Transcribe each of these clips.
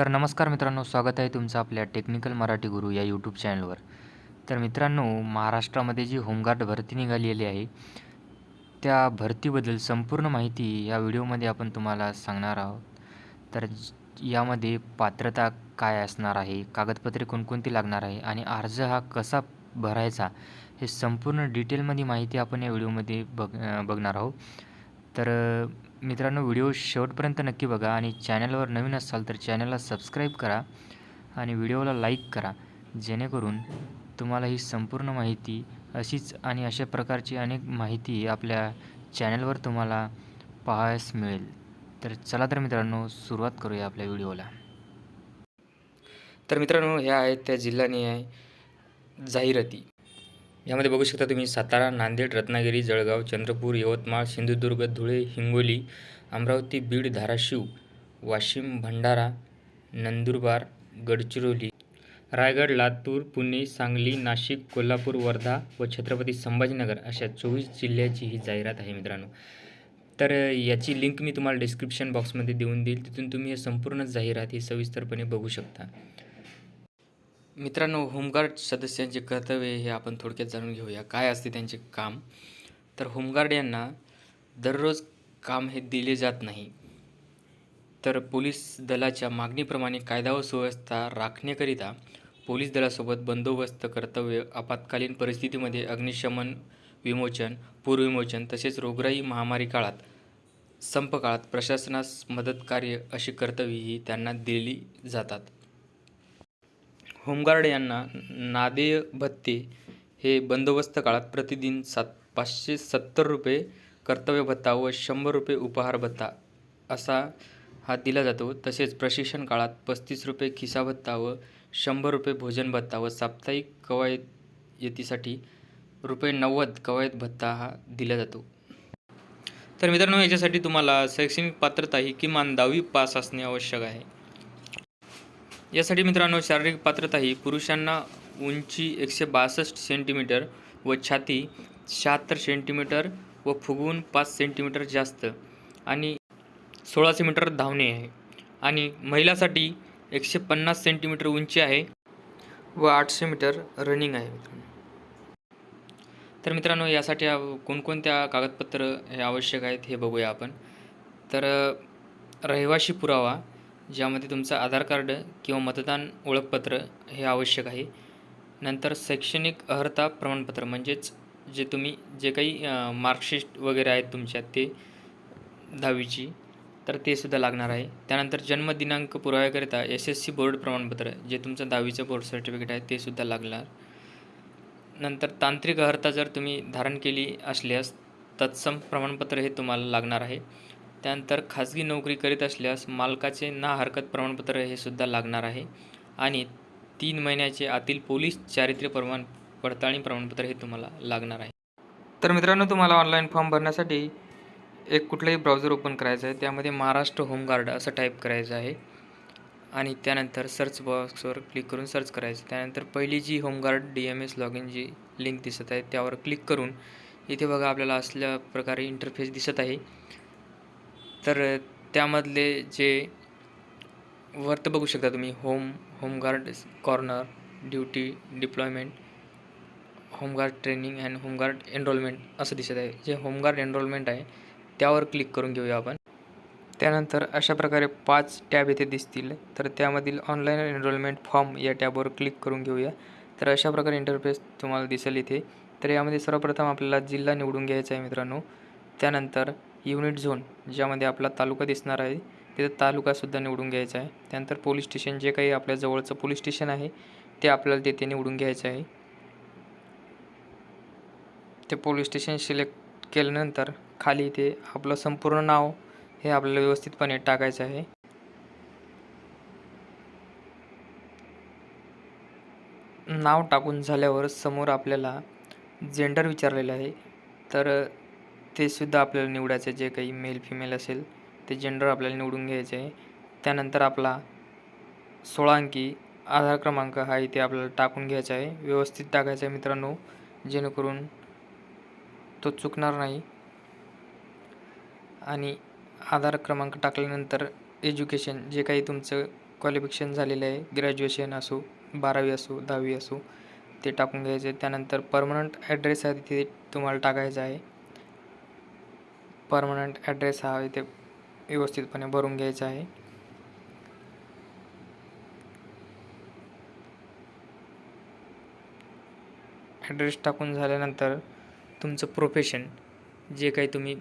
तर नमस्कार मित्रांनो स्वागत आहे तुमचं आपल्या टेक्निकल मराठी गुरु या यूट्यूब चॅनलवर तर मित्रांनो महाराष्ट्रामध्ये जी होमगार्ड भरती निघालेली आहे त्या भरतीबद्दल संपूर्ण माहिती या व्हिडिओमध्ये आपण तुम्हाला सांगणार आहोत. तर यामध्ये पात्रता काय असणार आहे कागदपत्रे कोणकोणती लागणार आहे आणि अर्ज हा कसा भरायचा हे संपूर्ण डिटेलमध्ये माहिती आपण या व्हिडिओमध्ये बघ बघणार आहोत. तर मित्रांनो व्हिडिओ शेवटपर्यंत नक्की बघा आणि चॅनलवर नवीन असाल तर चॅनलला सबस्क्राईब करा आणि व्हिडिओला लाईक करा जेणेकरून तुम्हाला ही संपूर्ण माहिती अशीच आणि अशा प्रकारची अनेक माहिती आपल्या चॅनलवर तुम्हाला पाहायस मिळेल. तर चला तर मित्रांनो सुरुवात करूया आपल्या व्हिडिओला. तर मित्रांनो ह्या आहेत त्या जिल्हानिहाय जाहिराती. यामध्ये बघू शकता तुम्ही सातारा नांदेड रत्नागिरी जळगाव चंद्रपूर यवतमाळ सिंधुदुर्ग धुळे हिंगोली अमरावती बीड धाराशिव वाशिम भंडारा नंदुरबार गडचिरोली रायगड लातूर पुणे सांगली नाशिक कोल्हापूर वर्धा व छत्रपती संभाजीनगर अशा चोवीस जिल्ह्याची ही जाहिरात आहे मित्रांनो. तर याची लिंक मी तुम्हाला डिस्क्रिप्शन बॉक्समध्ये देऊन देईल. तिथून तुम्ही हे संपूर्ण जाहिरात ही सविस्तरपणे बघू शकता. मित्रांनो होमगार्ड सदस्यांचे कर्तव्य हे आपण थोडक्यात जाणून घेऊया. काय असते त्यांचे काम? तर होमगार्ड यांना दररोज काम हे दिले जात नाही. तर पोलीस दलाच्या मागणीप्रमाणे कायदा व सुव्यवस्था राखण्याकरिता पोलीस दलासोबत बंदोबस्त कर्तव्य आपत्कालीन परिस्थितीमध्ये अग्निशमन विमोचन पूरविमोचन तसेच रोगराई महामारी काळात संप काळात प्रशासनास मदत कार्य अशी कर्तव्यही त्यांना दिली जातात. होमगार्ड यांना नादेय भत्ते हे बंदोबस्त काळात प्रतिदिन सात पाचशे सत्तर रुपये कर्तव्य भत्ता व शंभर रुपये उपहार भत्ता असा हा दिला जातो. तसेच प्रशिक्षण काळात पस्तीस रुपये खिसा भत्ता व शंभर रुपये भोजन भत्ता व साप्ताहिक कवायतीसाठी रुपये नव्वद कवायत भत्ता हा दिला जातो. तर मित्रांनो याच्यासाठी तुम्हाला शैक्षणिक पात्रता ही किमान दहावी पास असणे आवश्यक आहे. यासाठी मित्रांनो शारीरिक पात्रता ही पुरुषांना उंची एकशे बासष्ट सेंटीमीटर व छाती शहात्तर सेंटीमीटर व फुगवून पाच सेंटीमीटर जास्त आणि सोळाशे मीटर धावणे आहे. आणि महिलासाठी एकशे पन्नास सेंटीमीटर उंची आहे व आठशे मीटर रनिंग आहे तर मित्रांनो यासाठी कोणकोणत्या कागदपत्र हे आवश्यक आहेत हे बघूया आपण. तर रहिवाशी पुरावा ज्यामध्ये तुमचं आधार कार्ड किंवा मतदान ओळखपत्र हे आवश्यक आहे. नंतर शैक्षणिक अर्हता प्रमाणपत्र म्हणजेच जे तुम्ही जे काही मार्कशीट वगैरे आहेत तुमच्या ते दहावीची तर ते सुद्धा लागणार आहे. त्यानंतर जन्मदिनांक पुराव्याकरिता एस एस सी बोर्ड प्रमाणपत्र जे तुमचं दहावीचं बोर्ड सर्टिफिकेट आहे ते सुद्धा लागणार. नंतर तांत्रिक अर्हता जर तुम्ही धारण केली असल्यास तत्सम प्रमाणपत्र हे तुम्हाला लागणार आहे. त्यानंतर खाजगी नोकरी करीत असल्यास मालकाचे ना हरकत प्रमाणपत्र हे सुद्धा लागणार आहे. आणि तीन महिन्याचे आतील पोलीस चारित्र्य प्रमाण पडताळणी प्रमाणपत्र हे तुम्हाला लागणार आहे. तर मित्रांनो तुम्हाला ऑनलाईन फॉर्म भरण्यासाठी एक कुठलंही ब्राउझर ओपन करायचं आहे. त्यामध्ये महाराष्ट्र होमगार्ड असं टाईप करायचं आहे. आणि त्यानंतर सर्च बॉक्सवर क्लिक करून सर्च करायचं. त्यानंतर पहिली जी home guard D M S log in G link दिसत आहे त्यावर क्लिक करून इथे बघा आपल्याला असल्या प्रकारे इंटरफेस दिसत आहे. तर त्यामधले जे वर्त बघू शकता तुम्ही home home guard corner duty deployment home guard training and home guard enrolment असं दिसत आहे. जे होमगार्ड एनरोलमेंट आहे त्यावर क्लिक करून घेऊया आपण. त्यानंतर अशा प्रकारे पाच टॅब येथे दिसतील. तर त्यामधील ऑनलाईन एनरोलमेंट फॉर्म या टॅबवर क्लिक करून घेऊया. तर अशा प्रकारे इंटरफेस तुम्हाला दिसेल इथे. तर यामध्ये सर्वप्रथम आपल्याला जिल्हा निवडून घ्यायचा आहे मित्रांनो. त्यानंतर युनिट झोन ज्यामध्ये आपला तालुका दिसणार आहे तिथं तालुकासुद्धा निवडून घ्यायचा आहे. त्यानंतर पोलीस स्टेशन जे काही आपल्या जवळचं पोलीस स्टेशन आहे ते आपल्याला तिथे निवडून घ्यायचं आहे. ते पोलीस स्टेशन सिलेक्ट केल्यानंतर खाली इथे आपलं संपूर्ण नाव हे आपल्याला व्यवस्थितपणे टाकायचं आहे. नाव टाकून झाल्यावर समोर आपल्याला जेंडर विचारलेलं आहे. तर ते सुद्धा आपल्याला निवडायचं आहे जे काही मेल फिमेल असेल ते जेंडर आपल्याला निवडून घ्यायचे. आहे त्यानंतर आपला सोळा अंकी आधार क्रमांक हा इथे आपल्याला टाकून घ्यायचा आहे. व्यवस्थित टाकायचा आहे मित्रांनो जेणेकरून तो चुकणार नाही. आणि आधार क्रमांक टाकल्यानंतर एज्युकेशन जे काही तुमचं क्वालिफिकेशन झालेलं आहे ग्रॅज्युएशन असो बारावी असो दहावी असो ते टाकून घ्यायचं. आहे त्यानंतर परमनंट ॲड्रेस आहे तिथे तुम्हाला टाकायचा आहे. परमनंट ॲड्रेस हा इथे व्यवस्थितपणे भरून घ्यायचा आहे. ॲड्रेस टाकून झाल्यानंतर तुमचं प्रोफेशन जे काही तुम्ही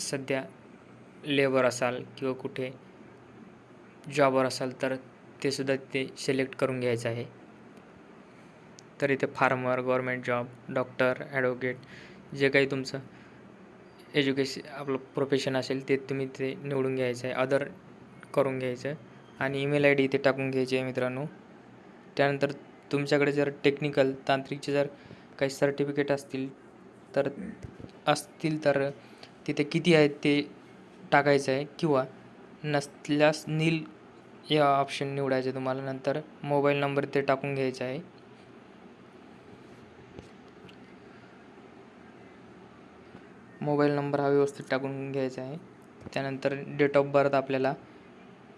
सध्या लेबर असाल किंवा कुठे जॉबवर असाल तर ते सुद्धा ते सिलेक्ट करून घ्यायचं आहे. तर इथे farmer government job doctor advocate जे काही तुमचं एज्युकेशन आपलं प्रोफेशन असेल ते तुम्ही ते निवडून घ्यायचं आहे अदर करून घ्यायचं आहे आणि ईमेल आय डी इथे टाकून घ्यायची आहे मित्रांनो. त्यानंतर तुमच्याकडे जर टेक्निकल तांत्रिकचे जर काही सर्टिफिकेट असतील तर असतील तर तिथे किती आहेत ते टाकायचं आहे किंवा नसल्यास नील या ऑप्शन निवडायचं तुम्हाला. नंतर मोबाईल नंबर ते टाकून घ्यायचा आहे. मोबाईल नंबर हा व्यवस्थित टाकून घ्यायचा आहे. त्यानंतर डेट ऑफ बर्थ आपल्याला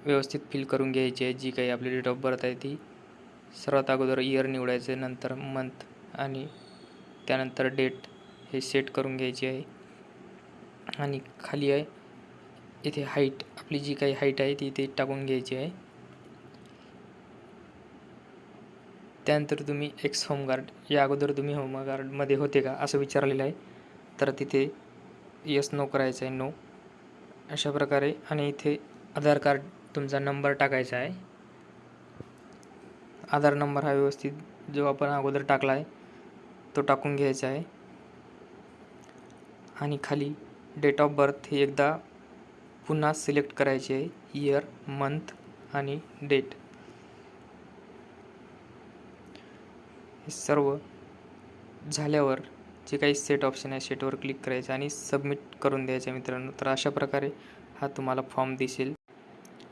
व्यवस्थित फिल करून घ्यायची आहे. जी काही आपली डेट ऑफ बर्थ आहे ती सर्वात अगोदर इयर निवडायचं नंतर मंथ आणि त्यानंतर डेट हे सेट करून घ्यायची आहे. आणि खाली आहे इथे हाईट आपली जी काही हाईट आहे ती इथे टाकून घ्यायची आहे. त्यानंतर तुम्ही एक्स होमगार्ड या अगोदर तुम्ही होमगार्डमध्ये होते का असं विचारलेलं आहे. तर तिथे यस नो करायचं आहे नो अशा प्रकारे आणि इथे आधार कार्ड तुमचा नंबर टाकायचा आहे. आधार नंबर हा व्यवस्थित जो आपण अगोदर टाकला आहे तो टाकून घ्यायचा आहे. आणि खाली डेट ऑफ बर्थ हे एकदा पुन्हा सिलेक्ट करायचे आहे इयर मंथ आणि डेट हे सर्व झाल्यावर जे काही सेट ऑप्शन आहे सेटवर क्लिक करायचं आणि सबमिट करून द्यायचं मित्रांनो. तर अशा प्रकारे हा तुम्हाला फॉर्म दिसेल.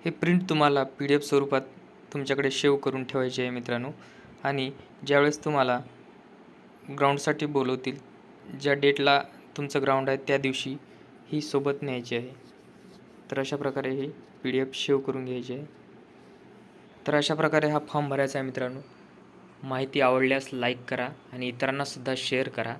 हे प्रिंट तुम्हाला पी डी एफ स्वरूपात तुमच्याकडे शेव करून ठेवायचे आहे मित्रांनो. आणि ज्यावेळेस तुम्हाला ग्राउंडसाठी बोलवतील ज्या डेटला तुमचं ग्राउंड आहे त्या दिवशी ही सोबत न्यायची आहे. तर अशा प्रकारे हे पी डी एफ शेव करून घ्यायचे आहे. तर अशा प्रकारे हा फॉर्म भरायचा आहे मित्रांनो. माहिती आवडल्यास लाईक करा आणि इतरांनासुद्धा शेअर करा.